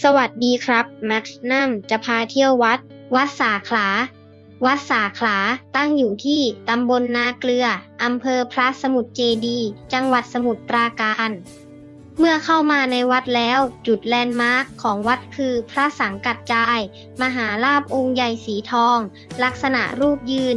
สวัสดีครับแม็กซ์นัมจะพาเที่ยววัด วัดสาขลา วัดสาขลาตั้งอยู่ที่ตำบลนาเกลืออำเภอพระสมุทรเจดี จังหวัดสมุทรปราการ เมื่อเข้ามาในวัดแล้วจุดแลนด์มาร์คของวัดคือพระสังกัดจาย มหาลาภองค์ใหญ่สีทอง ลักษณะรูปยืน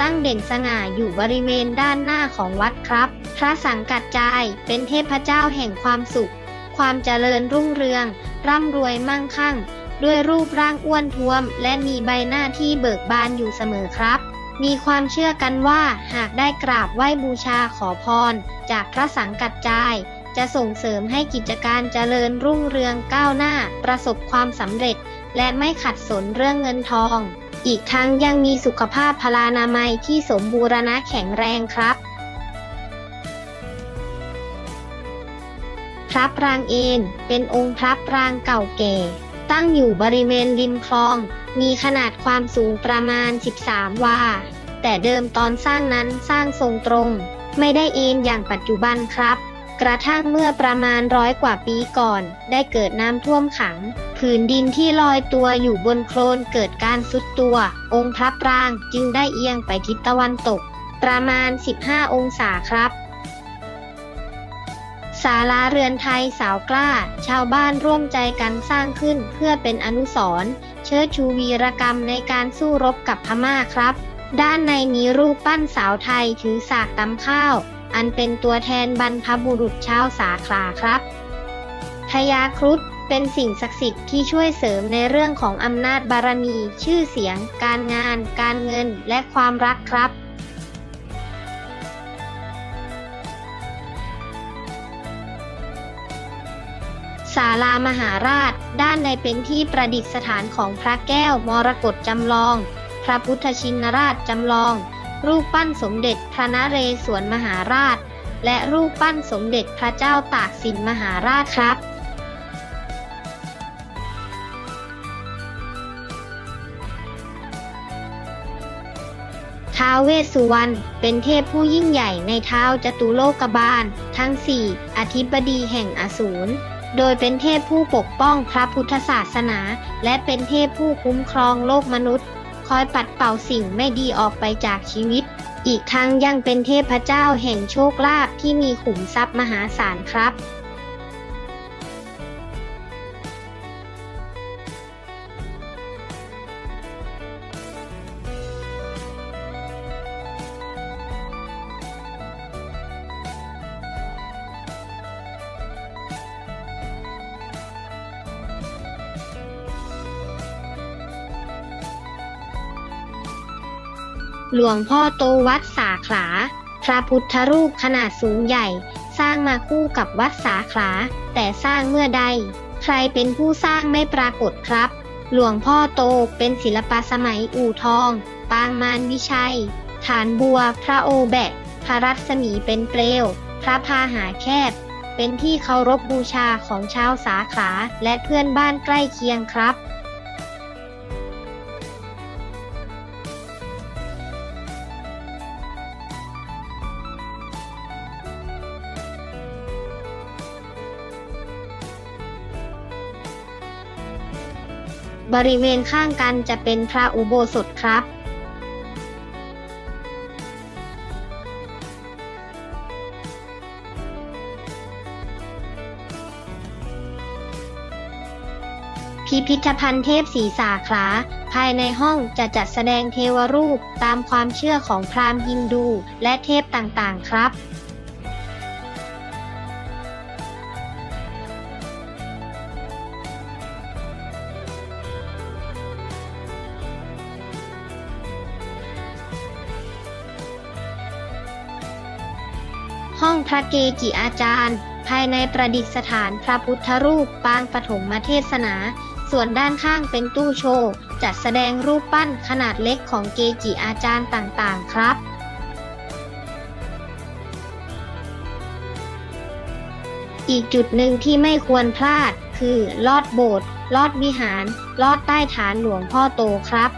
ตั้งเด่นสง่าอยู่บริเวณด้านหน้าของวัดครับ พระสังกัดจายเป็นเทพเจ้าแห่งความสุข ความเจริญรุ่งเรือง ร่ำรวยมั่งคั่ง ด้วยรูปร่างอ้วนท้วม และมีใบหน้าที่เบิกบานอยู่เสมอครับ มีความเชื่อกันว่าหากได้กราบไหว้บูชาขอพร จากพระสังกัดจาย จะส่งเสริมให้กิจการเจริญรุ่งเรืองก้าวหน้า ประสบความสำเร็จ และไม่ขัดสนเรื่องเงินทอง อีกทั้งยังมีสุขภาพพลานามัยที่สมบูรณะแข็งแรงครับ ระปรางเอนเป็นองค์พระปรางเก่าแก่ ตั้งอยู่บริเวณริมคลอง มีขนาดความสูงประมาณ 13 วา แต่เดิมตอนสร้างนั้นสร้างทรงตรง ไม่ได้เอ็นอย่างปัจจุบันครับ กระทั่งเมื่อประมาณร้อยกว่าปีก่อน ได้เกิดน้ำท่วมขัง ผืนดินที่ลอยตัวอยู่บนโคลนเกิดการซุดตัว องค์พระปรางจึงได้เอียงไปทิศตะวันตก ประมาณ 15 องศาครับ ศาลาเรือนไทยสาวกล้า ชาวบ้านร่วมใจกันสร้างขึ้นเพื่อเป็นอนุสรณ์เชิดชูวีรกรรมในการสู้รบกับพม่าครับ ด้านในมีรูปปั้นสาวไทยถือสากตำข้าว อันเป็นตัวแทนบรรพบุรุษชาวสาขลาครับพญาครุฑเป็นสิ่งศักดิ์สิทธิ์ที่ช่วยเสริมในเรื่องของอำนาจบารมี ชื่อเสียง การงาน การเงิน และความรักครับ ศาลามหาราช ด้านในเป็นที่ประดิษฐานของพระแก้วมรกตจำลอง พระพุทธชินราชจำลอง รูปปั้นสมเด็จพระนเรศวรมหาราช และรูปปั้นสมเด็จพระเจ้าตากสินมหาราชครับท้าวเวสสุวรรณเป็นเทพผู้ยิ่งใหญ่ในเท้าจตุโลกบาล ทั้งสี่อธิบดีแห่งอสูร โดยเป็นเทพผู้ปกป้องพระพุทธศาสนา และเป็นเทพผู้คุ้มครองโลกมนุษย์ คอยปัดเป่าสิ่งไม่ดีออกไปจากชีวิต อีกทั้งยังเป็นเทพเจ้าแห่งโชคลาภที่มีขุมทรัพย์มหาศาลครับ หลวงพ่อโตวัดสาขลา พระพุทธรูปขนาดสูงใหญ่ สร้างมาคู่กับวัดสาขลา แต่สร้างเมื่อใด ใครเป็นผู้สร้างไม่ปรากฏครับ หลวงพ่อโตเป็นศิลปะสมัยอู่ทอง ปางมารวิชัย ฐานบัว พระโอแบะพระรัศมีเป็นเปลว พระพาหาแคบ เป็นที่เคารพบบูชาของชาวสาขาและเพื่อนบ้านใกล้เคียงครับ บริเวณข้างกันจะเป็นพระอุโบสถครับพิพิธภัณฑ์เทพสีสาขา ภายในห้องจะจัดแสดงเทวรูปตามความเชื่อของพราหมณ์ฮินดู และเทพต่างๆ ครับ ห้องพระเกจิอาจารย์ ภายในประดิษฐานพระพุทธรูปปางปฐมเทศนา ส่วนด้านข้างเป็นตู้โชว์ จัดแสดงรูปปั้นขนาดเล็กของเกจิอาจารย์ต่างๆ ครับอีกจุดหนึ่งที่ไม่ควรพลาด คือลอดโบสถ์ลอดวิหาร ลอดใต้ฐานหลวงพ่อโตครับ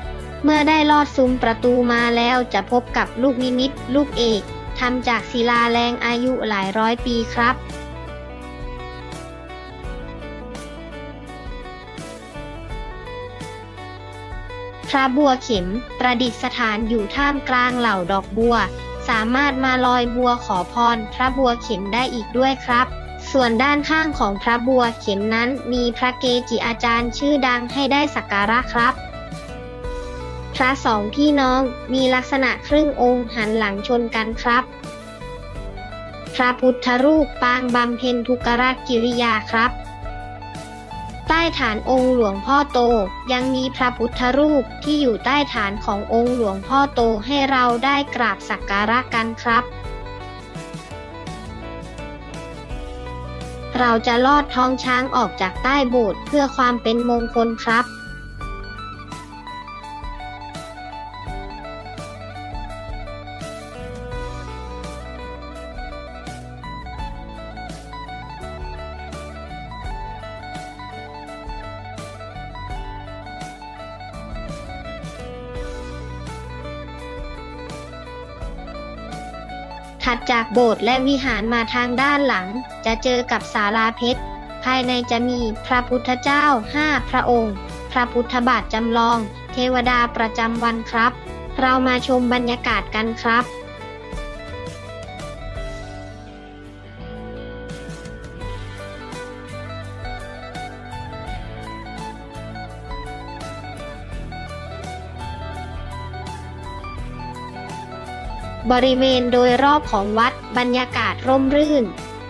เมื่อได้ลอดซุ้มประตูมาแล้วจะพบกับลูกนิมิต ลูกเอก ทำจากศิลาแรงอายุหลายร้อยปีครับพระบัวเข็มประดิษฐานอยู่ท่ามกลางเหล่าดอกบัว สามารถมาลอยบัวขอพรพระบัวเข็มได้อีกด้วยครับ ส่วนด้านข้างของพระบัวเข็มนั้นมีพระเกจิอาจารย์ชื่อดังให้ได้สักการะครับ พระสองพี่น้องมีลักษณะครึ่งองค์หันหลังชนกันครับ พระพุทธรูปปางบำเพ็ญทุกราชกิริยาครับ ใต้ฐานองค์หลวงพ่อโตยังมีพระพุทธรูปที่อยู่ใต้ฐานขององค์หลวงพ่อโตให้เราได้กราบสักการะกันครับ เราจะลอดท้องช้างออกจากใต้โบสถ์เพื่อความเป็นมงคลครับ ถัดจากโบสถ์และวิหารมาทางด้านหลัง จะเจอกับศาลาเพชร ภายในจะมีพระพุทธเจ้าห้าพระองค์ พระพุทธบาทจำลอง เทวดาประจำวันครับ เรามาชมบรรยากาศกันครับ บริเวณโดยรอบของวัดบรรยากาศร่มรื่น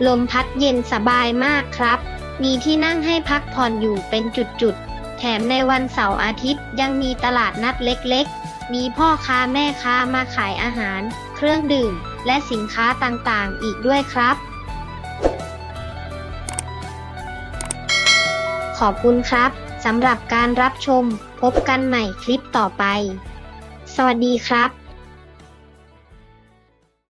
ลมพัดเย็นสบายมากครับ มีที่นั่งให้พักผ่อนอยู่เป็นจุดๆ แถมในวันเสาร์อาทิตย์ยังมีตลาดนัดเล็กๆ มีพ่อค้าแม่ค้ามาขายอาหาร เครื่องดื่ม และสินค้าต่างๆ อีกด้วยครับ ขอบคุณครับสำหรับการรับชม พบกันใหม่คลิปต่อไป สวัสดีครับ